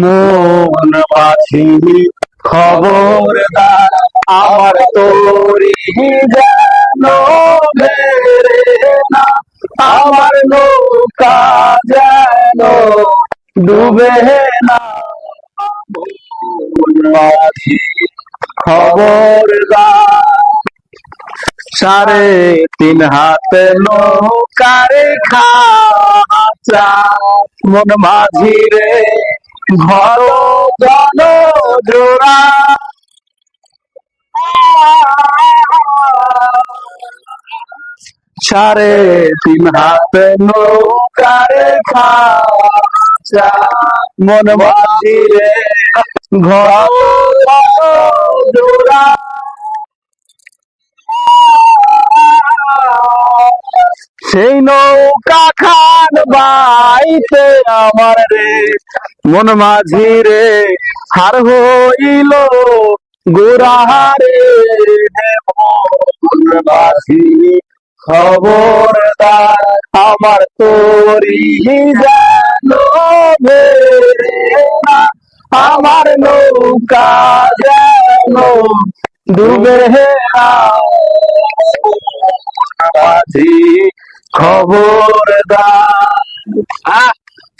মন পাখি খবরদার আমার তোরি না, আমার নৌকা যেন ডুবে না। পাখি সাড়ে তিন হাত নৌকারে খাচা। মন মাঝি রে ঘর জন জোড়া। সাড়ে তিন হাত নৌকারে খা মন মাঝি রে ঘর সেই নৌকা খান বাইতে আমার রে। মন মাঝি রে, হার হইল মন মাঝি খবরদার, আমার তোরি মেরে আমার নৌকা যেন ডুবে না। মাঝি করে দাও